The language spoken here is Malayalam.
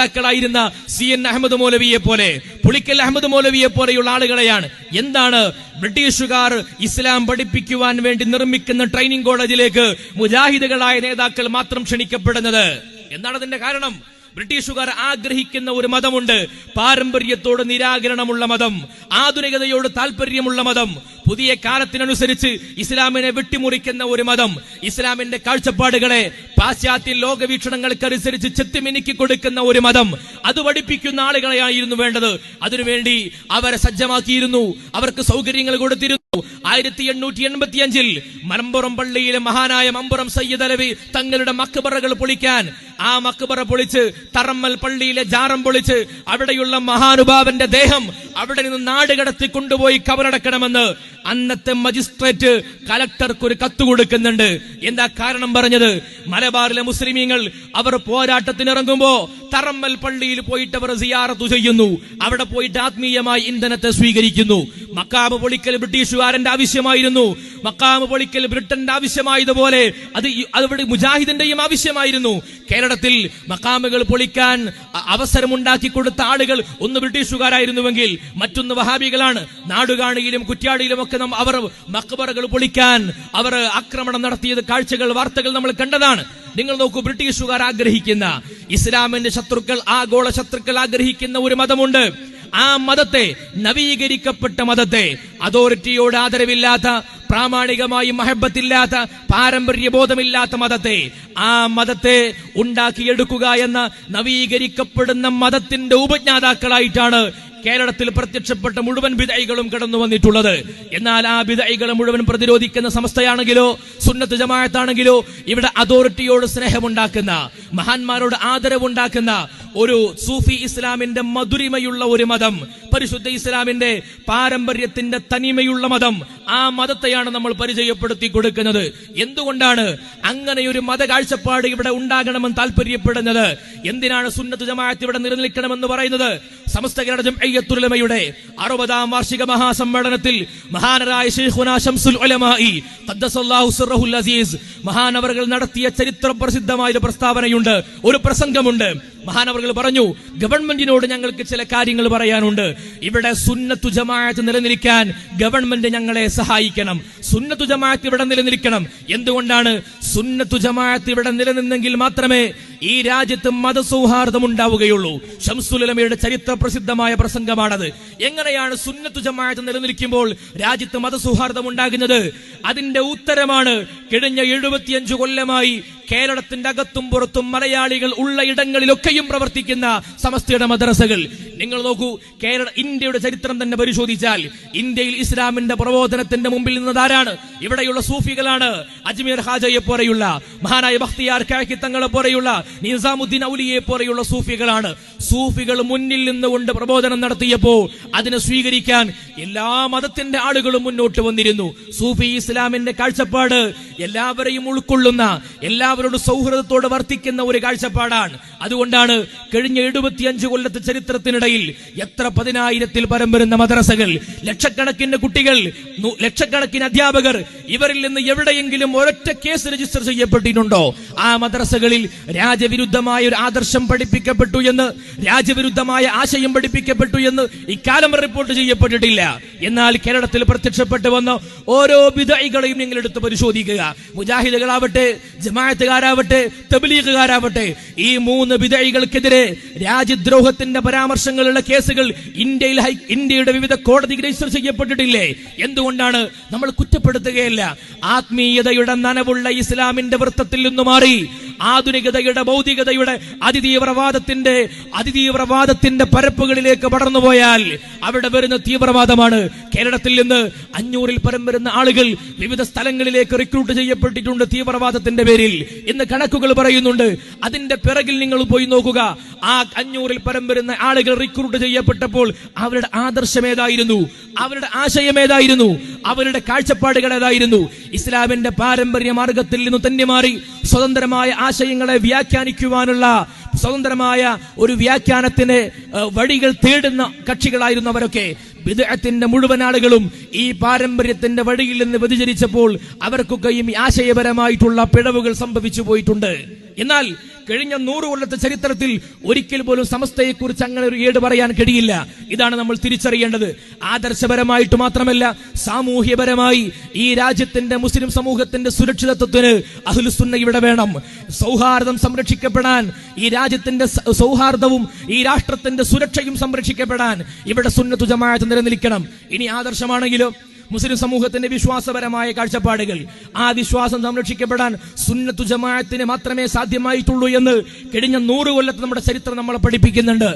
നേതാക്കളായിരുന്ന സി എൻ അഹമ്മദ് മൗലവിയെ പോലെ പുളിക്കൽ അഹമ്മദ് മൗലവിയെ പോലെയുള്ള ആളുകളെയാണ്. എന്താണ് ബ്രിട്ടീഷുകാർ ഇസ്ലാം പഠിപ്പിക്കുവാൻ വേണ്ടി നിർമ്മിക്കുന്ന ട്രെയിനിങ് കോളേജിലേക്ക് മുജാഹിദുകളായ നേതാക്കൾ മാത്രം ക്ഷണിക്കപ്പെടുന്നത്? എന്താണ് അതിന്റെ കാരണം? ബ്രിട്ടീഷുകാർ ആഗ്രഹിക്കുന്ന ഒരു മതമുണ്ട്. പാരമ്പര്യത്തോട് നിരാകരണമുള്ള മതം ആധുനികതയോട് താല്പര്യമുള്ള മതം. പുതിയ കാലത്തിനനുസരിച്ച് ഇസ്ലാമിനെ വെട്ടിമുറിക്കുന്ന ഒരു മതം ഇസ്ലാമിന്റെ കാഴ്ചപ്പാടുകളെ പാശ്ചാത്യ ലോകവീക്ഷണങ്ങൾക്കനുസരിച്ച് ചെത്തിമിനുക്കി കൊടുക്കുന്ന ഒരു മതം. അത് പഠിപ്പിക്കുന്ന ആളുകളെയായിരുന്നു വേണ്ടത്. അതിനുവേണ്ടി അവരെ സജ്ജമാക്കിയിരുന്നു. അവർക്ക് സൗകര്യങ്ങൾ കൊടുത്തിരുന്നു. ആയിരത്തി എണ്ണൂറ്റി എൺപത്തി അഞ്ചിൽ മലമ്പുറം പള്ളിയിലെ മഹാനായ മമ്പുറം സയ്യിദ് അലവി തങ്ങളുടെ മക്കബറകൾ പൊളിക്കാൻ ആ മക്ബറ പൊളിച്ച് തറമ്മൽ പള്ളിയിലെ ജാറം പൊളിച്ച് അവിടെയുള്ള മഹാനുഭാവന്റെ ദേഹം അവിടെ നിന്ന് നാട് കടത്തി കൊണ്ടുപോയി കബറടക്കണമെന്ന് അന്നത്തെ മജിസ്ട്രേറ്റ് കലക്ടർക്ക് ഒരു കത്ത് കൊടുക്കുന്നുണ്ട്. എന്താ കാരണം പറഞ്ഞത്? മലബാറിലെ മുസ്ലിമീങ്ങൾ അവർ പോരാട്ടത്തിനിറങ്ങുമ്പോ തറമ്മൽ പള്ളിയിൽ പോയിട്ട് അവർ സിയാറത്തു ചെയ്യുന്നു. അവിടെ പോയിട്ട് ആത്മീയമായി ഇന്ധനത്തെ സ്വീകരിക്കുന്നു. മക്കാമ് പൊളിക്കൽ ബ്രിട്ടീഷുകാരന്റെ ആവശ്യമായിരുന്നു. മക്കാമ് പൊളിക്കൽ ബ്രിട്ടന്റെ ആവശ്യമായതുപോലെ അത് അവിടെ മുജാഹിദിന്റെയും ആവശ്യമായിരുന്നു. കേരളത്തിൽ മക്കാമുകൾ പൊളിക്കാൻ അവസരമുണ്ടാക്കി കൊടുത്ത ആളുകൾ ഒന്ന് ബ്രിട്ടീഷുകാരായിരുന്നുവെങ്കിൽ മറ്റൊന്ന് വഹാബികളാണ്. നാടുകാണിയിലും കുറ്റ്യാടിയിലും ഒക്കെ അവർ മക്ബറകൾ പൊളിക്കാൻ അവർ ആക്രമണം നടത്തിയത് കാഴ്ചകൾ വാർത്തകൾ നമ്മൾ കണ്ടതാണ്. നിങ്ങൾ നോക്കൂ ബ്രിട്ടീഷുകാർ ആഗ്രഹിക്കുന്ന ഇസ്ലാമിന്റെ ശത്രുക്കൾ ആഗോള ശത്രുക്കൾ ആഗ്രഹിക്കുന്ന ഒരു മതമുണ്ട്. ആ മതത്തെ നവീകരിക്കപ്പെട്ട മതത്തെ അതോറിറ്റിയോട് ആദരവില്ലാത്ത പ്രാമാണികമായി മഹബത്തില്ലാത്ത പാരമ്പര്യബോധമില്ലാത്ത മതത്തെ ആ മതത്തെ ഉണ്ടാക്കിയെടുക്കുക എന്ന നവീകരിക്കപ്പെടുന്ന മതത്തിന്റെ ഉപജ്ഞാതാക്കളായിട്ടാണ് കേരളത്തിൽ പ്രത്യക്ഷപ്പെട്ട മുഴുവൻ വിധൈകളും കടന്നു വന്നിട്ടുള്ളത്. എന്നാൽ ആ വിധൈകളെ മുഴുവൻ പ്രതിരോധിക്കുന്ന സംസ്ഥയാണെങ്കിലോ സുന്നത്ത് ജമായത്താണെങ്കിലോ ഇവിടെ അതോറിറ്റിയോട് സ്നേഹമുണ്ടാക്കുന്ന മഹാന്മാരോട് ആദരവുണ്ടാക്കുന്ന ഒരു സൂഫി ഇസ്ലാമിന്റെ മധുരിമയുള്ള ഒരു മതം പരിശുദ്ധ ഇസ്ലാമിന്റെ പാരമ്പര്യത്തിന്റെ തനിമയുള്ള മതം ആ മതത്തെയാണ് നമ്മൾ പരിചയപ്പെടുത്തി കൊടുക്കുന്നത്. എന്തുകൊണ്ടാണ് അങ്ങനെ ഒരു മത കാഴ്ചപ്പാട് ഇവിടെ ഉണ്ടാകണമെന്ന് താല്പര്യപ്പെടുന്നത്? എന്തിനാണ് സുന്നത്ത് ജമാഅത്ത് ഇവിടെ നിലനിൽക്കണമെന്ന് പറയുന്നത്? സമസ്ത കേരള ജംഇയ്യത്തുൽ അറുപതാം വാർഷിക മഹാസമ്മേളനത്തിൽ മഹാനരായ അസീസ് മഹാനവറുകൾ നടത്തിയ ചരിത്ര പ്രസിദ്ധമായ ഒരു പ്രസ്താവനയുണ്ട്. ഒരു പ്രസംഗമുണ്ട്. മഹാനവറുകൾ പറഞ്ഞു ഗവൺമെന്റിനോട് ഞങ്ങൾക്ക് ചില കാര്യങ്ങൾ പറയാനുണ്ട്. ഇവിടെ സുന്നത്തു ജമാഅത്ത് നിലനിൽക്കാൻ ഗവൺമെന്റ് ഞങ്ങളെ സഹായിക്കണം. സുന്നത്തു ജമാഅത്ത് ഇവിടെ നിലനിൽക്കണം. എന്തുകൊണ്ടാണ് സുന്നത്തു ജമാഅത്ത് ഇവിടെ നിലനിന്നെങ്കിൽ മാത്രമേ ഈ രാജ്യത്ത് മതസൗഹാർദ്ദം ഉണ്ടാവുകയുള്ളൂ. ഷംസുലമയുടെ ചരിത്ര പ്രസിദ്ധമായ പ്രസംഗമാണത്. എങ്ങനെയാണ് സുന്നത്തു ജമാഅത്ത് നിലനിൽക്കുമ്പോൾ രാജ്യത്ത് മതസൗഹാർദ്ദം ഉണ്ടാകുന്നത്? അതിന്റെ ഉത്തരമാണ് കഴിഞ്ഞ എഴുപത്തിയഞ്ചു കൊല്ലമായി കേരളത്തിന്റെ അകത്തും പുറത്തും മലയാളികൾ ഉള്ള ഇടങ്ങളിലൊക്കെയും പ്രവർത്തിക്കുന്ന സമസ്തയുടെ മദ്രസകൾ. നിങ്ങൾ നോക്കൂ കേരള ഇന്ത്യയുടെ ചരിത്രം തന്നെ പരിശോധിച്ചാൽ ഇന്ത്യയിൽ ഇസ്ലാമിന്റെ പ്രബോധനത്തിന്റെ മുമ്പിൽ നിന്നതാരാണ് ഇവിടെയുള്ള സൂഫികളാണ്. അജ്മീർ ഹാജയെ പോലെയുള്ള മഹാനായ ബഖ്തിയാർ കാക്കി തങ്ങളെ പോലെയുള്ള നിസാമുദ്ദീൻ ഔലിയെ പോലെയുള്ള സൂഫികളാണ്. സൂഫികൾ മുന്നിൽ നിന്നുകൊണ്ട് പ്രബോധനം നടത്തിയപ്പോൾ അതിനെ സ്വീകരിക്കാൻ എല്ലാ മതത്തിന്റെ ആളുകളും മുന്നോട്ട് വന്നിരുന്നു. സൂഫി ഇസ്ലാമിന്റെ കാഴ്ചപ്പാട് എല്ലാവരെയും ഉൾക്കൊള്ളുന്ന എല്ലാവരോടും സൗഹൃദത്തോടെ വർത്തിക്കുന്ന ഒരു കാഴ്ചപ്പാടാണ്. അതുകൊണ്ടാണ് കഴിഞ്ഞ എഴുപത്തിയഞ്ച് കൊല്ലത്തെ ചരിത്രത്തിനിടയിൽ എത്ര പതിനായിരത്തിൽ പരം വരുന്ന മദ്രസകൾ ലക്ഷക്കണക്കിന് കുട്ടികൾ ലക്ഷക്കണക്കിന് അധ്യാപകർ ഇവരിൽ നിന്ന് എവിടെയെങ്കിലും ഒരൊറ്റ കേസ് രജിസ്റ്റർ ചെയ്യപ്പെട്ടിട്ടുണ്ടോ? ആ മദ്രസകളിൽ രാജവിരുദ്ധമായ ഒരു ആദർശം പഠിപ്പിക്കപ്പെട്ടു എന്ന് രാജവിരുദ്ധമായ ആശയം പഠിപ്പിക്കപ്പെട്ടു എന്ന് ഇക്കാലം റിപ്പോർട്ട് ചെയ്യപ്പെട്ടിട്ടില്ല. എന്നാൽ കേരളത്തിൽ പ്രത്യക്ഷപ്പെട്ടു വന്ന ഓരോ വിധൈകളെയും നിങ്ങൾ എടുത്ത് പരിശോധിക്കുക. മുജാഹിദുകളാവട്ടെ ജമാഅത്തുകാരാവട്ടെ തബലീഗുകാരാവട്ടെ ഈ മൂന്ന് വിധൈകൾക്കെതിരെ രാജ്യദ്രോഹത്തിന്റെ പരാമർശങ്ങളുള്ള കേസുകൾ ഇന്ത്യയിൽ ഇന്ത്യയുടെ വിവിധ കോടതി രജിസ്റ്റർ ചെയ്യപ്പെട്ടിട്ടില്ലേ? എന്തുകൊണ്ടാണ് നമ്മൾ കുറ്റപ്പെടുത്തുകയല്ല? ആത്മീയതയുടെ നനവുള്ള ഇസ്ലാമിന്റെ വൃത്തത്തിൽ നിന്ന് മാറി ആധുനികതയുടെ ഭൗതികതയുടെ അതിതീവ്രവാദത്തിന്റെ അതിതീവ്രവാദത്തിന്റെ പരപ്പുകളിലേക്ക് പടർന്നുപോയാൽ അവിടെ വരുന്ന തീവ്രവാദമാണ്. കേരളത്തിൽ നിന്ന് അഞ്ഞൂറിൽ പരം വരുന്ന ആളുകൾ വിവിധ സ്ഥലങ്ങളിലേക്ക് റിക്രൂട്ട് ചെയ്യപ്പെട്ടിട്ടുണ്ട് തീവ്രവാദത്തിന്റെ പേരിൽ ഇന്ന് കണക്കുകൾ പറയുന്നുണ്ട്. അതിന്റെ പിറകിൽ നിങ്ങൾ പോയി നോക്കുക. ആ അഞ്ഞൂറിൽ പരം വരുന്ന ആളുകൾ റിക്രൂട്ട് ചെയ്യപ്പെട്ടപ്പോൾ അവരുടെ ആദർശം ഏതായിരുന്നു? അവരുടെ ആശയം ഏതായിരുന്നു? അവരുടെ കാഴ്ചപ്പാടുകൾ ഏതായിരുന്നു? ഇസ്ലാമിന്റെ പാരമ്പര്യ മാർഗത്തിൽ നിന്ന് തന്നെ മാറി സ്വതന്ത്രമായ ആശയങ്ങളെ വ്യാഖ്യാനിക്കുവാനുള്ള സ്വതന്ത്രമായ ഒരു വ്യാഖ്യാനത്തിന് വഴികൾ തേടുന്ന കക്ഷികളായിരുന്നു അവരൊക്കെ. വിദഗ്ധത്തിന്റെ മുഴുവൻ ആളുകളും ഈ പാരമ്പര്യത്തിന്റെ വഴിയിൽ നിന്ന് വ്യതിചരിച്ചപ്പോൾ അവർക്കൊക്കെയും ആശയപരമായിട്ടുള്ള പിഴവുകൾ സംഭവിച്ചു പോയിട്ടുണ്ട്. എന്നാൽ കഴിഞ്ഞ നൂറ് കൊല്ലത്തെ ചരിത്രത്തിൽ ഒരിക്കൽ പോലും സമസ്തയെക്കുറിച്ച് അങ്ങനെ ഒരു ഏട് പറയാൻ കഴിയില്ല. ഇതാണ് നമ്മൾ തിരിച്ചറിയേണ്ടത്. ആദർശപരമായിട്ട് മാത്രമല്ല സാമൂഹ്യപരമായി ഈ രാജ്യത്തിന്റെ മുസ്ലിം സമൂഹത്തിന്റെ സുരക്ഷിതത്വത്തിന് അഹുലുസുന്ന ഇവിടെ വേണം. സൗഹാർദ്ദം സംരക്ഷിക്കപ്പെടാൻ ഈ രാജ്യത്തിന്റെ സൗഹാർദ്ദവും ഈ രാഷ്ട്രത്തിന്റെ സുരക്ഷയും സംരക്ഷിക്കപ്പെടാൻ ഇവിടെ സുന്നത്തു ജമാഅത്ത് നിലനിൽക്കണം. ഇനി ആദർശമാണെങ്കിലോ? മുസ്ലിം സമൂഹത്തിന്റെ വിശ്വാസപരമായ കാഴ്ചപ്പാടുകൾ. ആ വിശ്വാസം സംരക്ഷിക്കപ്പെടാൻ സുന്നത്തു ജമാഅത്തിന് മാത്രമേ സാധ്യമായിട്ടുള്ളൂ എന്ന് കഴിഞ്ഞ നൂറ് കൊല്ലത്ത് നമ്മുടെ ചരിത്രം നമ്മളെ പഠിപ്പിക്കുന്നുണ്ട്.